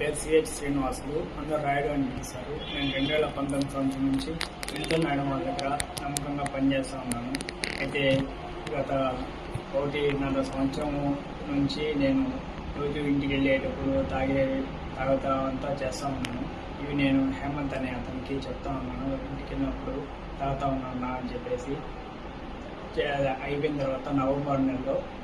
పేరు సిహెచ్ శ్రీనివాసులు అందరు రాయుడు అని పిలుస్తారు నేను రెండు వేల పంతొమ్మిది సంవత్సరం నుంచి వింటూ మేడం వాళ్ళ దగ్గర నమ్మకంగా పనిచేస్తూ ఉన్నాను. అయితే గత ఒకటిన్నర సంవత్సరం నుంచి నేను రోజు ఇంటికి వెళ్ళేటప్పుడు తాగే తర్వాత అంతా చేస్తూ ఉన్నాను. ఇవి నేను హేమంత్ అనే అతనికి చెప్తా ఉన్నాను. ఇంటికి వెళ్ళినప్పుడు తాగుతా ఉన్నాను అని చెప్పేసి. అయిపోయిన తర్వాత నవంబర్ నెలలో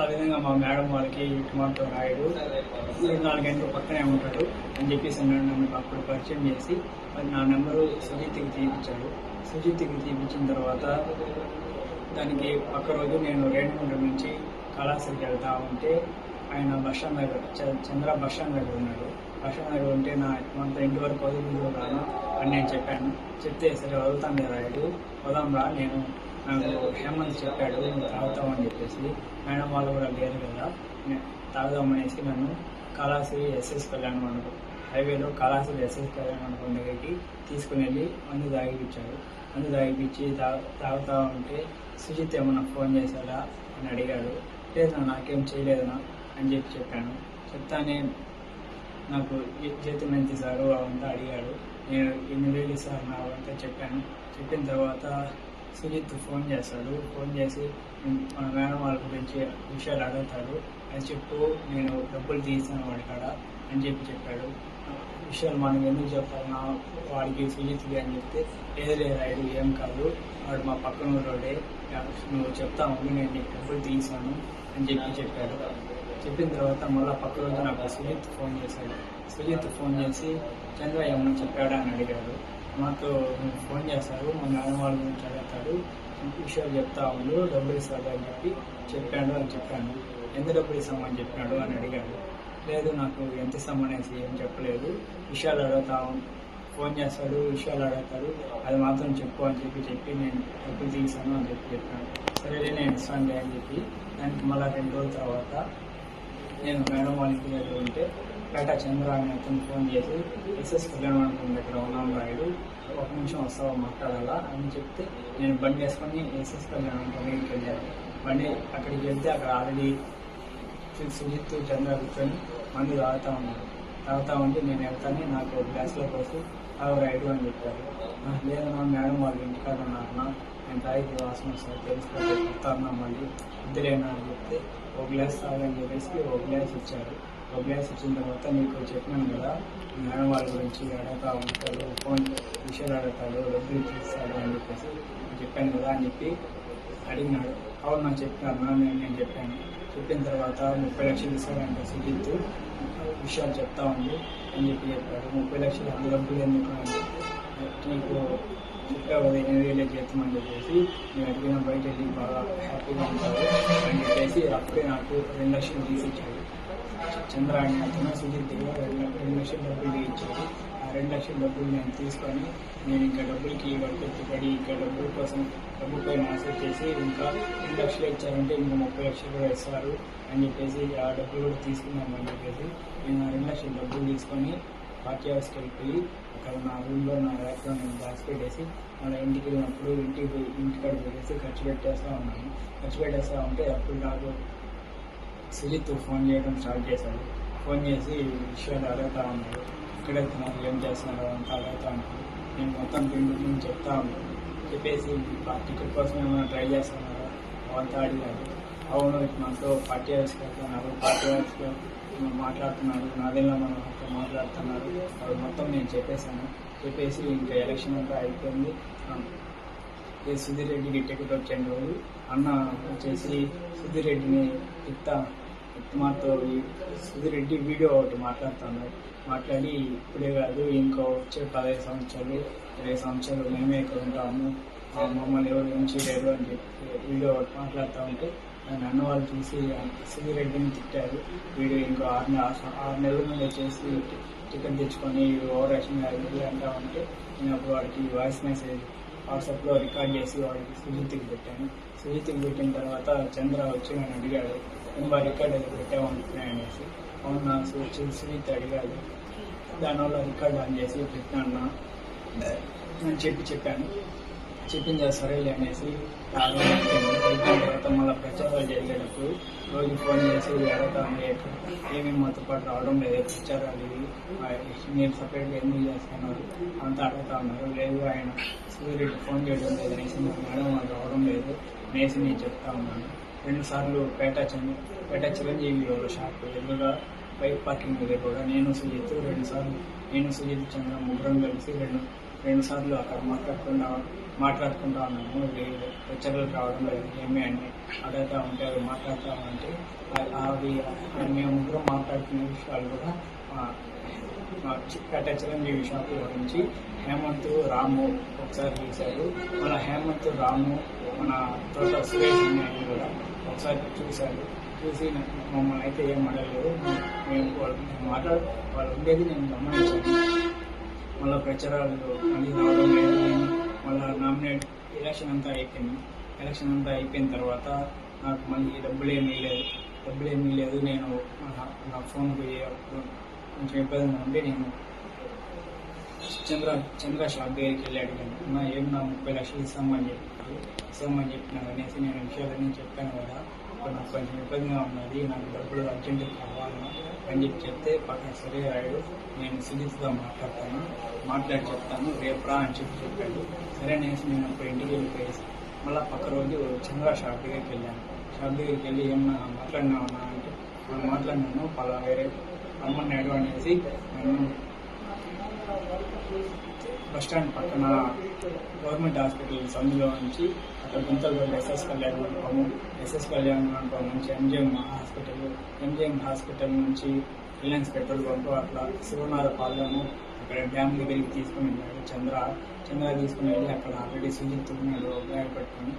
ఆ విధంగా మా మేడం వాళ్ళకి కుమార్తో రాయుడు. నాలుగు గంటలు పక్కనే ఉంటాడు అని చెప్పేసి నన్ను నన్ను అప్పుడు పరిచయం చేసి మరి నా నెంబరు సుజిత్కి తీపించాడు సుజిత్కి తీపించిన తర్వాత దానికి పక్క రోజు నేను రేణుగుంట నుంచి కళాశాలకి వెళ్తా ఉంటే ఆయన బస్టాండ్ దగ్గర చంద్ర బస్టాండ్ దగ్గర ఉన్నాడు. బస్టాండ్ దగ్గర ఉంటే నా కొంత ఇంటి వరకు వదిలి రాను అని నేను చెప్పాను. చెప్తే సరే వదులుతాను రాయుడు. వదాం రా నేను నాకు హేమంత్ చెప్పాడు నువ్వు తాగుతామని చెప్పేసి మేడం వాళ్ళు కూడా లేరు కదా. తాగుదామనేసి నన్ను కళాశ్రీ ఎస్ఎస్ కళ్యాణ మండపం హైవేలో కళాశ్రీ ఎస్ఎస్ కళ్యాణ మండపం దగ్గరికి తీసుకుని వెళ్ళి మందు తాగిపించాడు మందు తాగిపించి తా తాగుతా ఉంటే సుజిత్ ఏమన్నా ఫోన్ చేశాడా అని అడిగాడు. లేదు నాకేం చేయలేదనా అని చెప్పి చెప్పాను. చెప్తానే నాకు చేతి మంచి సారు అవంతా అడిగాడు. నేను ఎన్ని వేలు ఇస్తారు నా అవంతా చెప్పాను. చెప్పిన తర్వాత సుజిత్ ఫోన్ చేస్తాడు. ఫోన్ చేసి మన మేడం వాళ్ళ గురించి విషయాలు అడుగుతాడు. అని చెప్పు నేను డబ్బులు తీసాను వాడి కాడ అని చెప్పి చెప్పాడు. విషయాలు మనం ఎందుకు చెప్పాలి? నా వాడికి సుజిత్కి అని చెప్తే లేదు లేదు రాయుడు ఏం కాదు. వాడు మా పక్కన ఊరోడే నువ్వు చెప్తా నేను నీకు డబ్బులు తీసాను అని చెప్పి చెప్పాడు. చెప్పిన తర్వాత మళ్ళీ పక్క రోజు నాకు సుజిత్ ఫోన్ చేశాడు. సుజిత్ ఫోన్ చేసి చంద్ర ఏమన్నా చెప్పాడా? అని అడిగాడు. మాకు ఫోన్ చేస్తారు మా మేడం వాళ్ళ గురించి అడుగుతాడు విషయాలు చెప్తా ఉండు డబ్బులు ఇస్తాడు అని చెప్పి చెప్పాడు అని చెప్పాను. ఎంత డబ్బులు ఇస్తామని చెప్పాడు? అని అడిగాడు. లేదు నాకు ఎంత ఇస్తామనేసి ఏం చెప్పలేదు. విషయాలు అడుగుతా ఫోన్ చేస్తాడు విషయాలు అడుగుతాడు. అది మాత్రం చెప్పు అని చెప్పి చెప్పి నేను డబ్బులు తీసాను అని చెప్పి చెప్పాను. సరే నేను ఇస్తాను అని చెప్పి దానికి మళ్ళీ రెండు రోజుల తర్వాత నేను మేడం వాళ్ళ ఇంటి దగ్గర ఉంటే పేట చంద్ర అతను ఫోన్ చేసి ఎస్ఎస్ కళ్యాణ్ మండపం దగ్గర ఉన్నాం రాయుడు ఒక నిమిషం వస్తావా మాట్లాడాలా? అని చెప్తే నేను బండి వేసుకొని ఎస్ఎస్ కళ్యాణ్ మండపం దగ్గరికి వెళ్ళాను. బండి అక్కడికి వెళ్తే అక్కడ ఆల్రెడీ సుజిత్ చంద్ర కూర్చొని మందు తాగుతా ఉన్నారు. తాగుతా ఉంటే నేను వెళ్తాను నాకు గ్లాస్లో పోసి అవి రాయుడు అని చెప్పారు. "ఆ, లేదు నా మేడం వాళ్ళు ఇంటికాడ ఉన్నారన్నా నేను తాగి వాసన వస్తుంది చెప్తా చెప్తాను మళ్ళీ. ఇద్దరేనా అని చెప్తే ఒక గ్లాస్ తాగని చెప్పేసి ఒక గ్లాస్ ఇచ్చారు. ఒక వచ్చిన తర్వాత నీకు చెప్పినాను కదా మేడం వాళ్ళ గురించి అడుగుతా ఉంటాడు ఫోన్ విషయాలు అడగతాడు డబ్బులు ఇస్తాడు అని చెప్పేసి చెప్పాను కదా అని చెప్పి అడిగినాడు. అవును నాకు చెప్పాను నేను నేను చెప్పాను. చెప్పిన తర్వాత ముప్పై లక్షలు ఇస్తాడంట సుజిత్ విషయాలు చెప్తా ఉంది అని చెప్పి చెప్పాడు. ముప్పై లక్షలు అంత డబ్బులు ఎందుకు నీకు చెప్పావు కదా ఎనిమిది వేలే చెప్పేసి నేను అడిగిన బయట వెళ్ళి బాగా హ్యాపీగా ఉంటాడు అని చెప్పేసి అప్పుడే నాకు రెండు లక్షలు తీసి ఇచ్చాడు చంద్ర అని అతను సుధీర్ దగ్గర రెండు రెండు లక్షల డబ్బులు ఇచ్చాడు. ఆ రెండు లక్షల డబ్బులు నేను తీసుకొని నేను ఇంకా డబ్బులకి వడ్డీ ఇంకా డబ్బుల కోసం డబ్బుపై ఆశ చేసి ఇంకా రెండు లక్షలు ఇచ్చారంటే ఇంకా ముప్పై లక్షలు కూడా ఇస్తారు అని చెప్పేసి ఆ డబ్బులు కూడా తీసుకున్నాము అని చెప్పేసి నేను ఆ రెండు లక్షల డబ్బులు తీసుకొని పార్టీ హౌస్కి వెళ్ళిపోయి అక్కడ నా రూమ్లో నా ర్యాక్లో నేను దాచిపెట్టేసి మళ్ళీ ఇంటికి వెళ్ళినప్పుడు ఇంటికి ఇంటికాడ పెట్టేసి ఖర్చు పెట్టేస్తూ ఉన్నాను. ఖర్చు పెట్టేస్తూ ఉంటే అప్పుడు నాకు సుజిత్ ఫోన్ చేయడం స్టార్ట్ చేశాడు ఫోన్ చేసి విషయాలు అడుగుతా ఉన్నాడు ఎక్కడెత్తున్నారు ఏం చేస్తున్నారు? అంతా అడుగుతా ఉన్నాడు నేను మొత్తం పిండి నేను చెప్తా ఉన్నాను చెప్పేసి టికెట్ కోసం ఏమైనా ట్రై చేస్తున్నారా? అవంతా అడిగాడు అవును మనతో పార్టీ హౌస్కి వెళ్తున్నారు పార్టీ హౌస్లో మాట్లాడుతున్నారు. నాదేలా మనం మాట్లాడుతున్నారు. అది మొత్తం నేను చెప్పేశాను. చెప్పేసి ఇంకా ఎలక్షన్ అంతా అయిపోయింది. సుధీర్ రెడ్డికి టికెట్ వచ్చిన రోజు అన్న వచ్చేసి సుధీర్ రెడ్డిని ఇత్తా మాతో సుధిరెడ్డి సుధీర్ రెడ్డి వీడియో ఒకటి మాట్లాడుతున్నాడు మాట్లాడి ఇప్పుడే కాదు ఇంకో వచ్చే పదహైదు సంవత్సరాలు ఇరవై సంవత్సరాలు మేమే ఇక్కడ ఉంటాము. మమ్మల్ని ఎవరు నుంచి లేరు అని చెప్పి వీడియో ఒకటి మాట్లాడుతూ ఉంటే నన్ను అన్న వాళ్ళు చూసి సుధీర్ రెడ్డిని తిట్టారు. వీడు ఇంకో ఆరు నెల ఆరు నెలల ముందు వచ్చేసి టికెట్ తెచ్చుకొని ఓవర్ యాక్షన్ అంటా ఉంటే నేను అప్పుడు వాడికి వాయిస్ మెసేజ్ వాట్సాప్లో రికార్డ్ చేసి వాడికి సుజిత్కి పెట్టాను. సుజిత్కి పెట్టిన తర్వాత చంద్ర వచ్చి నన్ను అడిగాడు మరి రికార్డ్ పెట్టే పెట్టామనుకున్నాయి అనేసి అవునా సో చూసి అడిగాడు దానివల్ల రికార్డ్ ఆన్ చేసి పెట్టినా అని చెప్పి చెప్పాను. చెప్పింది సరేలే అనేసి ఆ తర్వాత మళ్ళీ ప్రచారాలు జరిగేటప్పుడు రోజు ఫోన్ చేసి అడుగుతాను ఏమేమి మాతో పాటు రావడం లేదు ప్రచారాలు ఇవి ఆ, మీరు సపరేట్గా ఎందుకు చేస్తున్నారు? అంతా అడుగుతా ఉన్నారు లేదు ఆయన సూర్యుడు ఫోన్ చేయడం లేదు అనేసి మేడం వాళ్ళు రావడం లేదు అనేసి నేను చెప్తా ఉన్నాను. రెండు సార్లు పేట చంద్ర పేట చిరంజీవి వాళ్ళ షాప్ ఎదురుగా బైక్ పార్కింగ్ దగ్గర కూడా నేను సుజిత్ రెండు సార్లు నేను సుజిత్ చంద్ర ముగ్గురం కలిసి రెండు రెండు సార్లు అక్కడ మాట్లాడుకుంటా మాట్లాడుకుంటా ఉన్నాము. లెక్చర్లు రావడం లేదు ఏమి అని అడుగుతా ఉంటే అవి మాట్లాడతామంటే అవి మేము కూడా మాట్లాడుకునే విషయాలు కూడా కట్ట చిరంజీవి షాప్ గురించి హేమంత్ రాము ఒకసారి చూశారు. మన హేమంత్ రాము మన తోట సురేష్ కూడా ఒకసారి చూశారు. చూసి మమ్మల్ని అయితే ఏం అడగలేదు. మేము వాళ్ళు మాట్లాడు వాళ్ళు ఉండేది నేను గమనించాను. మళ్ళీ ప్రచారాలు మళ్ళీ రావడం మళ్ళీ నామినేట్ ఎలక్షన్ అంతా అయిపోయింది. ఎలక్షన్ అంతా అయిపోయిన తర్వాత నాకు మళ్ళీ డబ్బులు ఏమీ లేదు డబ్బులు ఏమీ లేదు నేను నా- ఫోన్ కొంచెం ఇబ్బందిగా ఉండి నేను చంద్ర చంద్ర షాప్ దగ్గరికి వెళ్ళి అడిగాను. నా ఏం నా ముప్పై లక్షలు ఇస్తామని చెప్పి ఇస్తామని చెప్పినా అనేసి నేను విషయాలన్నీ చెప్పాను కదా. నాకు కొంచెం ఇబ్బందిగా ఉన్నది. నాకు డబ్బులు అర్జెంటుగా కావాలన్నా అని చెప్పి చెప్తే పక్కన సరే రాయుడు నేను సుజిత్తో మాట్లాడతాను మాట్లాడి చెప్తాను రేపు రా అని చెప్పి చెప్పాడు. సరే అనేసి నేను అప్పుడు ఇంటికి వెళ్ళిపోయేసి మళ్ళీ పక్క రోజు చంద్ర షాప్ దగ్గరికి వెళ్ళాను. షాప్ దగ్గరికి వెళ్ళి ఏమన్నా మాట్లాడినామన్నా అంటే మనం మాట్లాడినాను పలా వేరే రమ్మన్నాడు అనేసి నన్ను బస్ స్టాండ్ పక్కన గవర్నమెంట్ హాస్పిటల్ సందులో నుంచి అక్కడ గుంతలు ఎస్ఎస్ కళ్యాణ్ మండపము ఎస్ఎస్ కళ్యాణ్ మండపం నుంచి ఎంజిఎం హాస్పిటల్ ఎంజిఎం హాస్పిటల్ నుంచి రిలయన్స్ పెట్రోల్ పంపు అట్లా శివనాథపాలెము అక్కడ డ్యామ్ దగ్గరికి తీసుకుని వెళ్ళాడు చంద్ర. చంద్ర తీసుకుని వెళ్ళి అక్కడ ఆల్రెడీ సుజిత్ ఉన్నాడు బ్యాగ్ పెట్టుకొని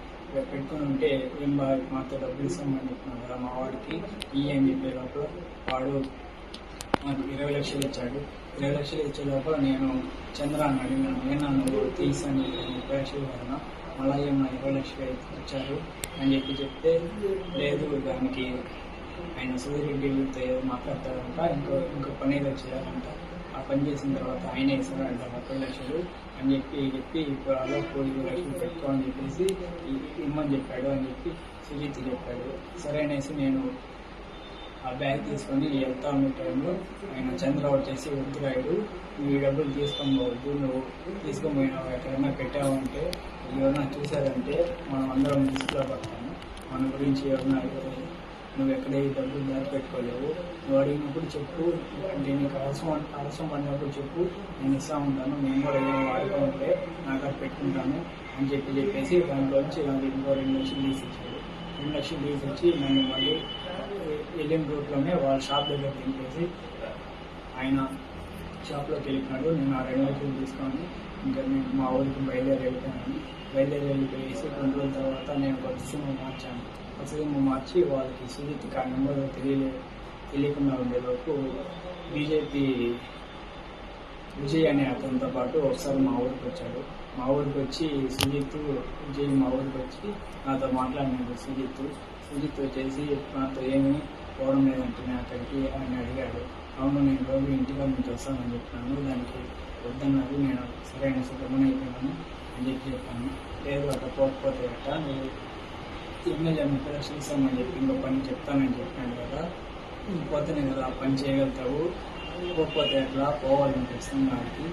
పెట్టుకుని ఉంటే ఏం బాగా మాతో డబ్బులు ఇస్తామని చెప్పినాడు కదా మా వాడికి ఈ అని చెప్పే లోపల వాడు నాకు ఇరవై లక్షలు ఇచ్చాడు. ఇరవై లక్షలు ఇచ్చే లోపల నేను చంద్రాన్ని అడిగినాను. నేను నువ్వు తీసాను ముప్పై లక్షలు కదా మళ్ళీ ఏమన్నా ఇరవై లక్షలు ఇచ్చారు? అని చెప్పి చెప్తే లేదు దానికి ఆయన సూర్యరెడ్డితో ఏదో మాట్లాడతారంట ఇంకో ఇంకో పని ఏదో చేయాలంట. ఆ పని చేసిన తర్వాత ఆయనే ఇస్తారంట ముప్పై లక్షలు. అని చెప్పి చెప్పి ఇప్పుడు అలా కోడి లక్షలు పెట్టుకో అని చెప్పేసి ఇమ్మని చెప్పాడు అని చెప్పి సుజిత్ చెప్పాడు. సరే అనేసి నేను ఆ బ్యాగ్ తీసుకొని వెళ్తా ఉన్న టైంలో ఆయన చంద్రబాబు వచ్చేసి వద్దురాయుడు నువ్వు ఈ డబ్బులు తీసుకొని పోవద్దు నువ్వు తీసుకొని పోయినావు ఎక్కడైనా పెట్టావంటే ఎవరైనా చూసారంటే మనం అందరం రిస్క్లో పడతాము మన గురించి ఎవరైనా అడగలేదు నువ్వు ఎక్కడ ఈ డబ్బులు దారి పెట్టుకోలేవు నువ్వు అడిగినప్పుడు చెప్పు. అంటే నీకు అవసరం అవసరం పడినప్పుడు చెప్పు. నేను ఇస్తా ఉంటాను. నేను కూడా ఏదైనా వాడుకుంటే నాకు అది పెట్టుకుంటాను. అని చెప్పి చెప్పేసి దాంట్లోంచి నాకు ఇంకో రెండు లక్షలు తీసి ఇచ్చాడు రెండు లక్షలు తీసి నన్ను మళ్ళీ ఎలియన్ రూట్లోనే వాళ్ళ షాప్ దగ్గర దింపేసి ఆయన షాప్లోకి వెళ్ళినాడు నేను ఆ రెండు లక్షలు తీసుకొని ఇంకా నేను మా ఊరికి బయలుదేరి వెళ్ళిపోయాను. బయలుదేరి వెళ్ళిపోయేసి రెండు రోజుల తర్వాత నేను ఒక సిమ్ మార్చాను. ఒక సిమ్ మార్చి వాళ్ళకి సుజిత్ ఆ నెంబర్ తెలియలే తెలియకుండా ఉండేలోపు బీజేపీ విజయ్ అనే అతనితో పాటు ఒకసారి మా ఊరికి వచ్చాడు. మా ఊరికి వచ్చి సుజిత్ విజయ్ మా ఊరికి వచ్చి నాతో మాట్లాడినాడు సుజిత్ సుజిత్ వచ్చేసి నాతో ఏమి పోవడం లేదంటే నేను అక్కడికి అని అడిగాడు. అవును నేను రోజు ఇంటిగా మీకు వస్తానని చెప్పాను. దానికి వద్దన్నది నేను సరైన సుఖమని అయిపోయాను అని చెప్పి చెప్పాను. లేదు అక్కడ పోకపోతే అట్ట మీరు ఎమ్మెల్యే ముప్పై కూడా ఇస్తామని చెప్పి ఇంకో పని చెప్తానని చెప్పాను కదా. పోతేనే కదా ఆ పని చేయగలుగుతావు. పోకపోతే అట్లా పోవాలని ఖచ్చితంగా వాడికి.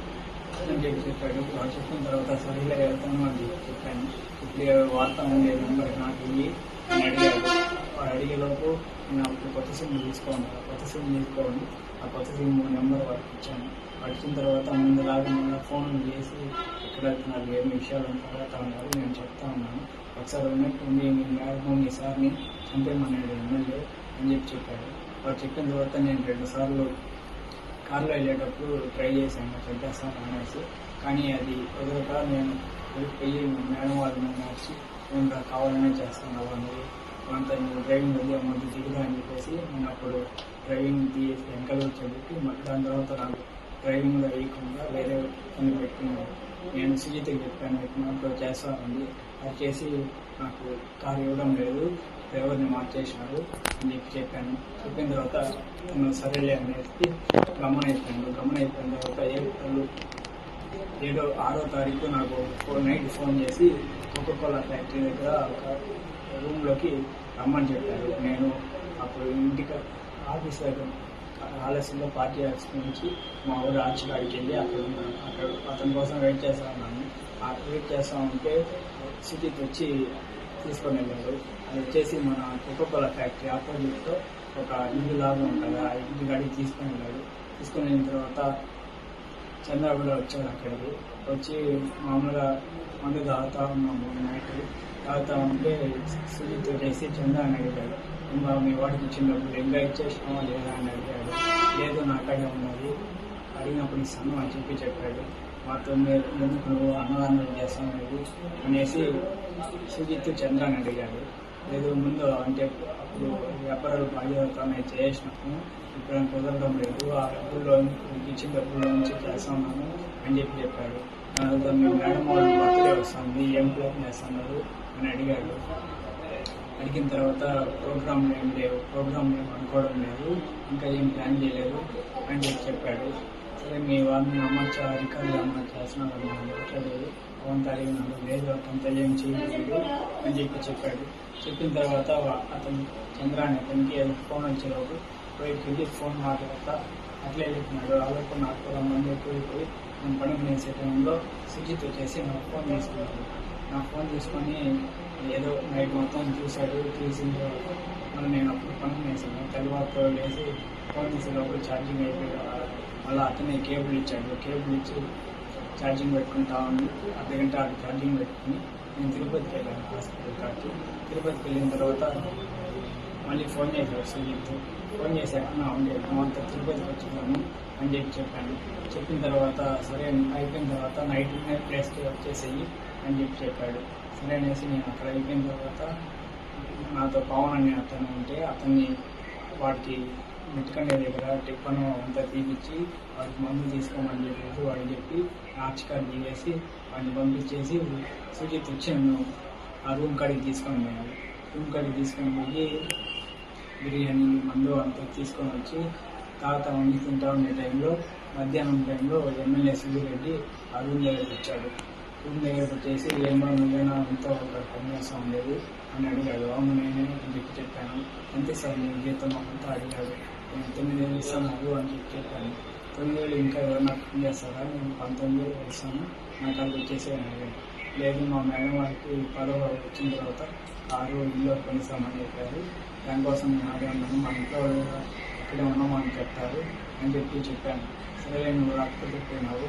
అని చెప్పి చెప్పాడు వాడు చెప్పిన. తర్వాత సరిగ్గా వెళ్తాను అని చెప్పి చెప్పాను ఇప్పుడు వార్త ఉండే నెంబర్ నాకు ఇవి అని అడిగాడు వాడు అడిగేలోపు నేను అప్పుడు కొత్త సిమ్ తీసుకోండి ఆ కొత్త సిమ్ తీసుకోండి ఆ కొత్త సిమ్ నెంబర్ వాడికి ఇచ్చాను పడిచిన తర్వాత ముందు మళ్ళీ ఫోన్ చేసి ఇక్కడ నాకు ఏమి విషయాలు తర్వాత ఉన్నారు నేను చెప్తా ఉన్నాను ఒకసారి ఉన్నట్టు ఉండి మీ మేడం మీ సార్ని చంపేమన్నాడు ఎమ్మెల్యే అని చెప్పి చెప్పాడు వాడు చెప్పిన తర్వాత నేను రెండు సార్లు కారులో వెళ్ళేటప్పుడు ట్రై చేశాను. చంపేస్తాను అనేసి కానీ అది కుదరక నేను పోయి మేడం వారిని వచ్చి ఇంకా కావాలనే చేస్తాను నువ్వు కొంత డ్రైవింగ్ వెళ్ళి అమౌంట్ దిగుదా అని చెప్పేసి నేను అప్పుడు డ్రైవింగ్ తీసి వెంకలు చెప్పి దాని తర్వాత నాకు డ్రైవింగ్లో వేయకుండా వేరే కొన్ని పెట్టుకున్నాను. నేను సుజిత్కి చెప్పాను ఇట్లా చేస్తానండి అది చేసి నాకు కారు ఇవ్వడం లేదు. డ్రైవర్ని మార్చేసాడు అని చెప్పి చెప్పాను. చెప్పిన తర్వాత నేను సరేలే అనేసి గమన అయిపోయాను గమన అయిపోయిన తర్వాత ఏడు ఏడో ఆరో తారీఖు నాకు ఫోర్ నైట్ ఫోన్ చేసి కోకోకోలా ఫ్యాక్టరీ దగ్గర ఒక రూమ్లోకి రమ్మని చెప్పారు. నేను అప్పుడు ఇంటికి ఆఫీస్ దగ్గర ఆలస్యంలో పార్టీ ఆఫీస్ నుంచి మా ఊరు ఆర్చికాడికి వెళ్ళి అక్కడ ఉన్నాను. అక్కడ అతని కోసం వెయిట్ చేస్తా ఉన్నాను. వెయిట్ చేస్తా ఉంటే సిటీకి వచ్చి తీసుకొని వెళ్ళాడు అది వచ్చేసి మన కోకోకోలా ఫ్యాక్టరీ ఆపోజిట్లో ఒక ఇల్లు లాగా ఉంటుంది. ఆ ఇంటి గాడికి తీసుకొని వెళ్ళాడు తీసుకొని వెళ్ళిన తర్వాత చంద్ర కూడా వచ్చాడు అక్కడికి. వచ్చి మామూలుగా మందు తాగుతా ఉన్నాము నైట్. తాగుతా ఉంటే సుజిత్ చేసి చంద్ర అని అడిగాడు. ఇంకా మీ వాడికి ఇచ్చినప్పుడు ఇంకా ఇచ్చేసినావా లేదా? అని అడిగాడు. లేదు నా అక్కడే ఉన్నది. అడిగినప్పుడు ఇస్తాను అని చెప్పి చెప్పాడు. మాతో మీరు ఎందుకు నువ్వు అన్నదానం చేస్తాను అనేసి సుజిత్ చంద్రాన్ని అడిగాడు. లేదు ముందు అంటే అప్పుడు వ్యాపారాలు బాధ్యతనే చేసినప్పుడు ఇప్పుడు కుదరడం లేదు. ఆ డబ్బుల్లో ఇచ్చిన డబ్బుల్లో నుంచి చేస్తున్నాను అని చెప్పి చెప్పాడు. తర్వాత మీ మేడం వాళ్ళు బర్త్డే వస్తుంది ఏం ప్లాన్ చేస్తున్నారు అని అడిగాడు. అడిగిన తర్వాత ప్రోగ్రామ్ ఏం లేవు ప్రోగ్రామ్ ఏం అనుకోవడం లేదు ఇంకా ఏం ప్లాన్ చేయలేదు అని చెప్పి చెప్పాడు. సరే మీ వారిని అమ్మచ్చా రికార్డు ఏమన్నా చేస్తున్నారు మాట్లాడలేదు లేదు అతను తెలియని అని చెప్పి చెప్పాడు. చెప్పిన తర్వాత అతను చంద్రాన్ని అతనికి ఫోన్ వచ్చేలోపు బయటికి వెళ్ళి ఫోన్ మాట్లాడతా? అట్లే వెళ్ళిపోయినాడు అలాగే నాకు కూడా మంది ఎక్కువైపోయి నేను పని చేసే టైంలో సుజిత్ వచ్చేసి నాకు ఫోన్ తీసుకున్నాడు నా ఫోన్ తీసుకొని ఏదో నైట్ మొత్తం చూశాడు చూసిన తర్వాత మనం నేను అప్పుడు పని చేశాను తర్వాత లేచి ఫోన్ తీసేటప్పుడు ఛార్జింగ్ అయిపోయి మళ్ళీ అతనే కేబుల్ ఇచ్చాడు. కేబుల్ ఇచ్చి ఛార్జింగ్ పెట్టుకుంటా ఉంది. అర్ధగంట అది ఛార్జింగ్ పెట్టుకుని నేను తిరుపతికి వెళ్ళాను హాస్పిటల్ కాకి తిరుపతికి వెళ్ళిన తర్వాత మళ్ళీ ఫోన్ చేశాడు సుజిత్ ఫోన్ చేశాక నా ఉండే అంతా తిరుపతికి వచ్చినాను అని చెప్పి చెప్పాను చెప్పిన తర్వాత సరే అయిపోయిన తర్వాత నైట్ ప్లేస్కి వచ్చేసేయి అని చెప్పి చెప్పాడు. సరే అనేసి నేను అక్కడ అయిపోయిన తర్వాత నాతో పవన్ అనే అతను ఉంటే అతన్ని వాడికి మెట్టుకండే కదా టిప్పను అంతా తీపిచ్చి వాడికి మందు తీసుకోమని చెప్పేసి వాడికి చెప్పి ఆర్చ్ దిగేసి వాడిని పంపించేసి సుజిత్ వచ్చాను ఆ రూమ్ కాడికి తీసుకొని పోయాను రూమ్ కాడికి తీసుకొని పోయి బిర్యానీ మందు అంతా తీసుకొని వచ్చి తాత వండి తింటా ఉండే టైంలో మధ్యాహ్నం టైంలో ఎమ్మెల్యే సుబ్బిరెడ్డి ఆ రూమ్ దగ్గరికి వచ్చాడు. రూమ్ దగ్గరకు వచ్చేసి ఏమో నువ్వేనా అంతా ఒక పని ఉండేది అని అడిగాడు. అవును నేనే చెప్పి చెప్పాను. అంతే సార్ నేను జీతం? అంతా అడిగాడు. తొమ్మిది వేలు ఇస్తాను అని చెప్పి చెప్పాను తొమ్మిది వేలు ఇంకా ఎవరైనా పని చేస్తారా? నేను పంతొమ్మిది వేలు ఇస్తాను నాకు అది వచ్చేసి లేదు మా మేడం వారికి పదవ వచ్చిన తర్వాత కారు ఇల్లు కొనిస్తామని చెప్పారు. దానికోసం నేను ఆడే ఉన్నాను. మా ఇంట్లో ఇక్కడే ఉన్నాం అని చెప్తారు అని చెప్పి చెప్పాను. సరే నువ్వు రాకపోతే పోయినావు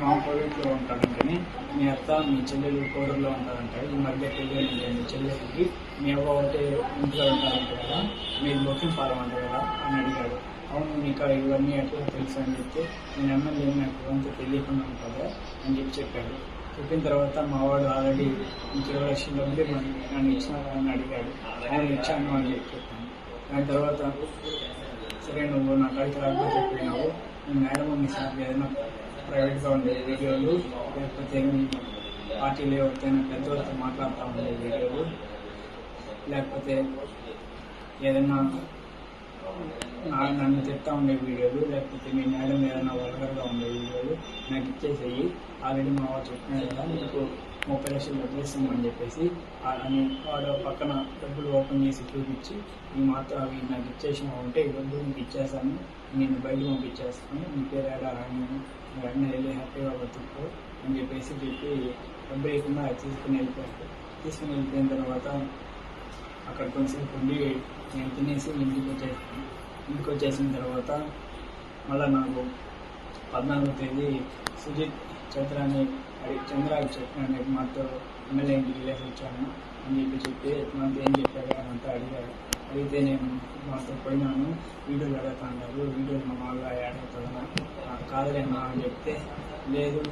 మా కోవిడ్లో ఉంటాడంటని మీ అత్త మీ చెల్లెలు కోడూరులో ఉంటారంట. ఈ మధ్య పెళ్ళి మీ చెల్లెలకి. మీ అవ్వ ఒకటే ఇంట్లో ఉంటారంట కదా మీరు బొక్కిం ఫారం అంట కదా అని అడిగాడు. అవును ఇక్కడ ఇవన్నీ ఎట్లా తెలుసు అని చెప్తే నేను ఎమ్మెల్యే నాకు అంత తెలియకుండా కదా అని చెప్పి చెప్పాడు. చెప్పిన తర్వాత మా వాడు ఆల్రెడీ ఇరవై లక్షల ఉండి నన్ను ఇచ్చిన అని అడిగాడు. ఆయన ఇచ్చాను అని చెప్పి చెప్పాను. దాని తర్వాత సరే నువ్వు నా కాడికి రాకపోతే చెప్పినావు. నేను మేడం మీ సార్ ఏదైనా ప్రైవేట్గా ఉండే వీడియోలు లేకపోతే మీ పార్టీలో ఎవరికైనా పెద్దవాళ్ళతో మాట్లాడుతూ ఉండే వీడియోలు లేకపోతే ఏదైనా నా నన్ను చెప్తా ఉండే వీడియోలు లేకపోతే మీ మేడం ఏదైనా వల్గర్గా ఉండే వీడియోలు నాకు ఇచ్చేసేయి. ఆల్రెడీ మా వాడు చెప్పినాడు కదా మీకు ముప్పై లక్షలు డబ్బులు చెప్పేసి ఆ- అని వాడు పక్కన డబ్బులు ఓపెన్ చేసి చూపించి ఈ మాత్రం అవి నాకు ఇచ్చేసిన ఉంటే ఈ మీకు ఇచ్చేసాను ఇచ్చేస్తాను. నేను బయట పంపించేస్తాను మీ పేరు ఏడా రాని వెళ్ళి హ్యాపీగా బతుకు అని చెప్పేసి చెప్పి డబ్బు లేకుండా తీసుకుని వెళ్ళిపోయాడు. తీసుకుని వెళ్ళిపోయిన తర్వాత అక్కడ కొంచెంసేపు ఉండి నేను తినేసి ఇంటికి వచ్చేసాను ఇంటికి వచ్చేసిన తర్వాత మళ్ళీ నాకు పద్నాలుగో తేదీ సుజిత్ చంద్ర అనే చంద్ర చెప్పిన మాతో ఎమ్మెల్యే ఇంటికి వెళ్ళేసి వచ్చాను. అని చెప్పి చెప్పి మాతో ఏం చెప్పారు అని అంతా అడిగాడు అడిగితే నేను మాతో పోయినాను. వీడియోలు అడుగుతా అన్నారు. వీడియోలు మా వాళ్ళు యాడ్ అవుతుందా కాదులేనా అని చెప్తే లేదు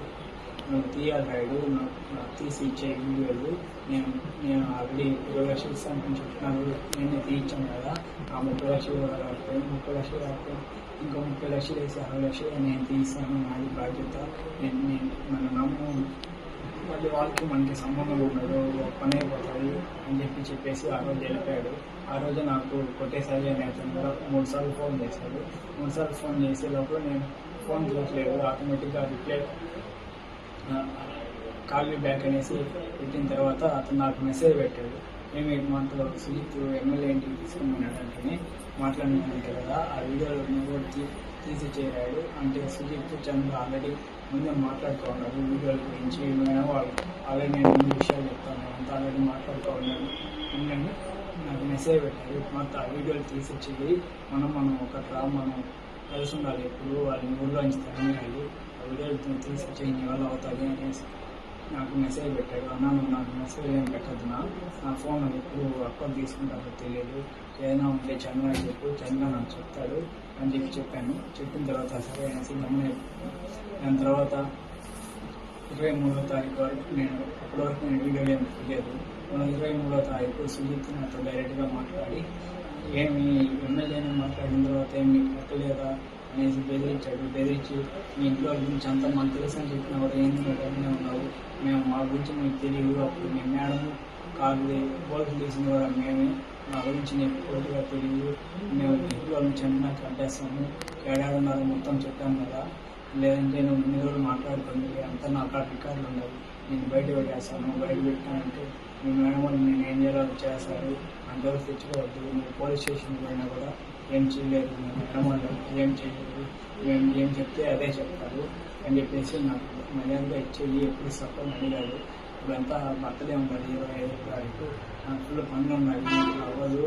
నువ్వు తీయాలి నాకు తీసి ఇచ్చే వీడియోలు నేను నేను ఆల్రెడీ ఇరవై లక్షలు ఇస్తాను చెప్తున్నాను నేనే తీయించాను కదా ఆ ముప్పై లక్షలు కూడా ముప్పై లక్షలు కాకపోయి ఇంకో ముప్పై లక్షలు వేసి అరవై లక్షలు నేను తీస్తాను నాది బాధ్యత నేను నేను మన నమ్ము. మళ్ళీ వాళ్ళకి మనకి సంబంధం ఉండదు ఒక పని అయిపోతుంది అని చెప్పి చెప్పేసి ఆ రోజు వెళ్ళిపోయాడు. ఆ రోజు నాకు కొట్టేసారి అని అతను కూడా మూడు సార్లు ఫోన్ చేశాడు. మూడు సార్లు ఫోన్ చేసే లోపల నేను ఫోన్ చూసలేదు ఆటోమేటిక్గా రిప్లై కాల్ మీ బ్యాక్ అనేసి పెట్టిన తర్వాత అతను నాకు మెసేజ్ పెట్టాడు. మేము మనతో సుజిత్ ఎమ్మెల్యే ఇంటికి తీసుకున్నాడు అంటే కదా ఆ వీడియోలో నువ్వు కూడా తీ తీసి చేరాడు అంటే సుజిత్ చంద్ర ఆల్రెడీ ముందే మాట్లాడుకోన్నాడు వీడియోల గురించి. ఏమైనా వాళ్ళు ఆల్రెడీ నేను ముందు విషయాలు చెప్తాను. అంతా ఆల్రెడీ మాట్లాడుతూ ఉన్నాను ఎందుకంటే నాకు మెసేజ్ పెట్టాడు. మొత్తం ఆ వీడియోలు తీసి చెయ్యి మనం మనం ఒక డ్రా మనం కలిసి ఉండాలి ఎప్పుడు. వాళ్ళని ఊళ్ళో నుంచి తరలి ఆ తీసి చెయ్యి వల్ల అవుతుంది అనేసి నాకు మెసేజ్ పెట్టాడు. అన్న నువ్వు నాకు మెసేజ్ ఏం పెట్టద్దు నా. నా ఫోన్ ఎప్పుడు అక్కడ తీసుకుంటాడో తెలియదు. ఏదైనా ఉంటే చంద్ర చెప్పు. చంద్ర నాకు చెప్తాడు అని చెప్పి చెప్పాను. చెప్పిన తర్వాత సరే అనేసి గమని దాని తర్వాత ఇరవై మూడో తారీఖు వరకు నేను అప్పటి వరకు నేను వీడియో ఏం తెలియదు ఇరవై మూడో తారీఖు సుజిత్ నాతో డైరెక్ట్గా మాట్లాడి ఏమి ఎమ్మెల్యేని మాట్లాడిన తర్వాత ఏమి నీకు పట్టలేదా అనేసి బెదిరించాడు బెదిరించి మీ ఇంట్లో గురించి అంతా మాకు తెలుసు అని చెప్పిన కూడా ఏంది నువ్వు ఉన్నారు ఉన్నావు. మేము మా గురించి మీకు తెలియదు. అప్పుడు మీ మేడం కాదు బోల్ట్ తీసింది కూడా మేమే. మా గురించి నీకు పూర్తిగా తెలియదు. మేము ఇంట్లో నుంచి అన్నా కట్టేస్తాము ఏడాదిన్నర మొత్తం చెప్పాము కదా. లేదంటే నువ్వు ఇన్ని రోజులు మాట్లాడుతుంది అంతా నాకు ఆ రికార్డులు ఉండవు నేను బయట పెట్టేస్తాను. బయట పెట్టానంటే మీ మేడం వాళ్ళు నేను ఏం చేయాలో చేస్తారు. అంతవరకు తెచ్చుకోవద్దు. నువ్వు పోలీస్ స్టేషన్ పోయినా కూడా ఏం చేయలేదు నేను ఏం చేయలేదు ఏం ఏం చెప్తే అదే చెప్తారు అని చెప్పేసి నాకు మర్యాదగా ఇచ్చేది ఎప్పుడు సఫలం అడిగాడు ఇప్పుడంతా బర్త్డే ఉన్నది ఇరవై ఐదో తారీఖు నాకు ఫుల్ పనులు ఉన్నాయి అవ్వదు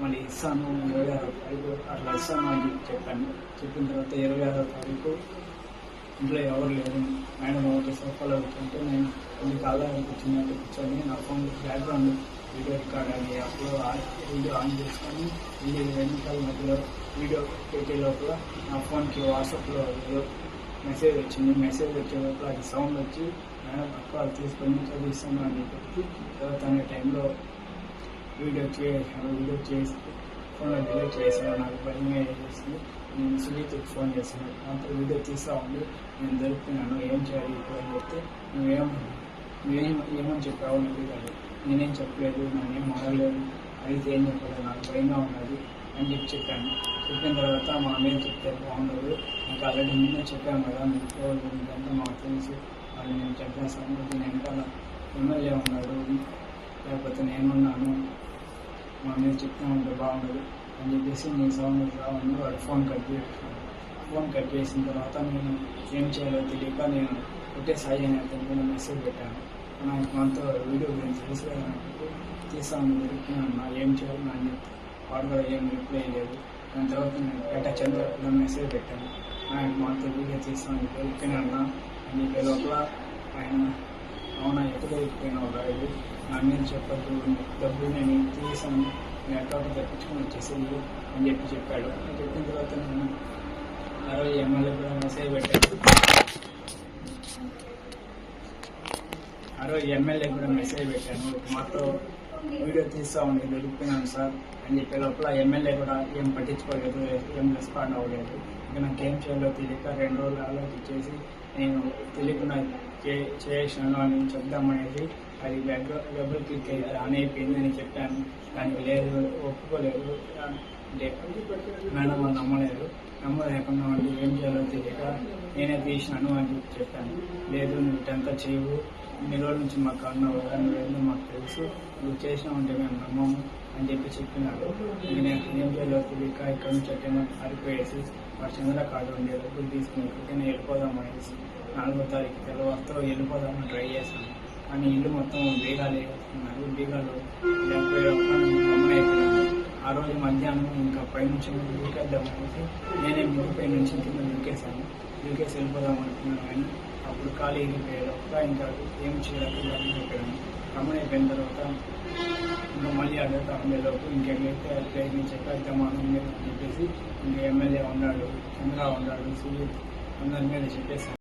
మళ్ళీ ఇస్తాను ఇరవై ఆరో తారీఖు అట్లా ఇస్తాను అని చెప్పి చెప్పాను. చెప్పిన తర్వాత ఇరవై ఆరో తారీఖు ఇంట్లో ఎవరు లేరు. మేడం ఒకటి సోఫాలో కూర్చుంటే నేను కొన్ని కాలాలు కూర్చున్నట్టు కూర్చొని నా ఫోన్ బ్యాక్గ్రౌండ్ వీడియో రికార్డ్ అని అప్పుడు వీడియో ఆన్ చేసుకొని వీడియో రెండు మధ్యలో వీడియో పెట్టే లోపల నా ఫోన్కి వాట్సాప్లో మెసేజ్ వచ్చింది. మెసేజ్ వచ్చే లోపల అది సౌండ్ వచ్చి మేడం అక్క తీసుకొని చదివిస్తాను అని చెప్పి తర్వాత అనే టైంలో వీడియో చేసాను వీడియో చేసి ఫోన్లో డిలీట్ చేసాను నాకు భయంగా చేసింది నేను సునీతకి ఫోన్ చేశాను. అంత వీడియో తీస్తా ఉంది నేను దొరుకుతున్నాను ఏం చేయాలి? ఇప్పుడు అని చెప్తే నువ్వేం నువ్వేం ఏమని చెప్పావు అని అడిగాడు నేనేం చెప్పలేదు నేనేం మారలేదు అడిగితే ఏం చెప్పలేదు నాకు భయంగా ఉన్నది అని చెప్పి చెప్పాను. చెప్పిన తర్వాత మా అన్నయ్య చెప్తే బాగుండదు నాకు ఆల్రెడీ ముందే చెప్పాను కదా మీకు ఇదంతా మాకు తెలుసు వాళ్ళు నేను చెప్పేస్తాను. దీని వెనకాల ఎమ్మెల్యే ఉన్నాడు లేకపోతే నేనున్నాను. మా మీద చెప్తా ఉంటే బాగుండదు అని చెప్పేసి నేను సౌండ్ రావని వాడు ఫోన్ కట్ చేసాను ఫోన్ కట్ చేసిన తర్వాత నేను ఏం చేయాలో తెలియక నేను ఒకటే సాయి అని అతనికి మెసేజ్ పెట్టాను. మనతో వీడియో గురించి తెలుసు కదా నాకు తీసాను ఏం చేయాలి నా అని చెప్పి వాడు కూడా ఏం రిప్లై లేదు దాని తర్వాత నేను ఎట చంద్ర మెసేజ్ పెట్టాను. ఆయన మనతో వీడియో తీస్తాను దొరికినా అన్న. అని చెప్పే లోపల ఆయన అవునా ఎక్కడ ఎక్కిపోయినావు రాయుడు నా మీద చెప్పద్దు డబ్బులు నేను తీసాను నేను అకౌంట్ తెప్పించుకొని వచ్చేసింది అని చెప్పి చెప్పాడు. చెప్పిన తర్వాత నేను ఆ రోజు ఎమ్మెల్యే కూడా మెసేజ్ పెట్టాడు ఆ రోజు ఎమ్మెల్యే కూడా మెసేజ్ పెట్టాను. మాతో వీడియో తీస్తా ఉంది దొరికిపోయినాను సార్ అని చెప్పే లోపల ఎమ్మెల్యే కూడా ఏం పట్టించుకోలేదు ఏం రెస్పాండ్ అవ్వలేదు. ఇంకా నాకు ఏం చేయాలో తెలియక రెండు రోజులు ఆలోచించేసి నేను తెలియకుండా చే చేసాను అని చెప్దామనేసి అది వెబ్ డబుల్ క్లిక్ అయితే ఆన్ అయిపోయింది అని చెప్పాను. దానికి లేదు ఒప్పుకోలేదు. మేడం వాళ్ళు నమ్మలేదు. నమ్మలేకుండా ఏం చేయాలో తెలియక నేనే తీసినాను అని చెప్పి చెప్పాను. లేదు నువ్వు ఇటంతా చేయవు ఇన్ని రోజుల నుంచి మాకు అన్న కదా మాకు తెలుసు. నువ్వు చేసినావంటే మేము నమ్మము అని చెప్పి చెప్పినాడు. ఇంక నేను ఏం చేయాలో తెలియక ఇక్కడ నుంచి అట్టేమో పారిపోయేసి మా చంద్ర కార్డు ఉండే డబ్బులు తీసుకుని ఎక్కడికైనా వెళ్ళిపోదాం అనేసి నాలుగో తారీఖు తెల్లవారుతో వెళ్ళిపోదామని ట్రై చేశాను. కానీ ఇల్లు మొత్తం బీగాలు వేస్తున్నారు బీగాలు లేకపోతే ఆ రోజు మధ్యాహ్నం ఇంకా పైనుంచి దూకేద్దాం అనేసి నేనే మిగిలిపై నుంచి కింద దూకేశాను దొరికేసి వెళ్ళిపోదాం అనుకున్నాను కానీ ఇప్పుడు ఖాళీ అయిపోయాడు ఇంకా ఏం చేయాలి చెప్పాను గమనం అయిపోయిన తర్వాత ఇంకా మళ్ళీ అడుగుతా ఉండేలోపు ఇంకెక్కడైతే ప్లేస్ నుంచి చెప్పేద్దామని అని చెప్పేసి ఇంకా ఎమ్మెల్యే ఉన్నాడు చంద్ర ఉన్నాడు సుజిత్ అందరి మీద చెప్పేసి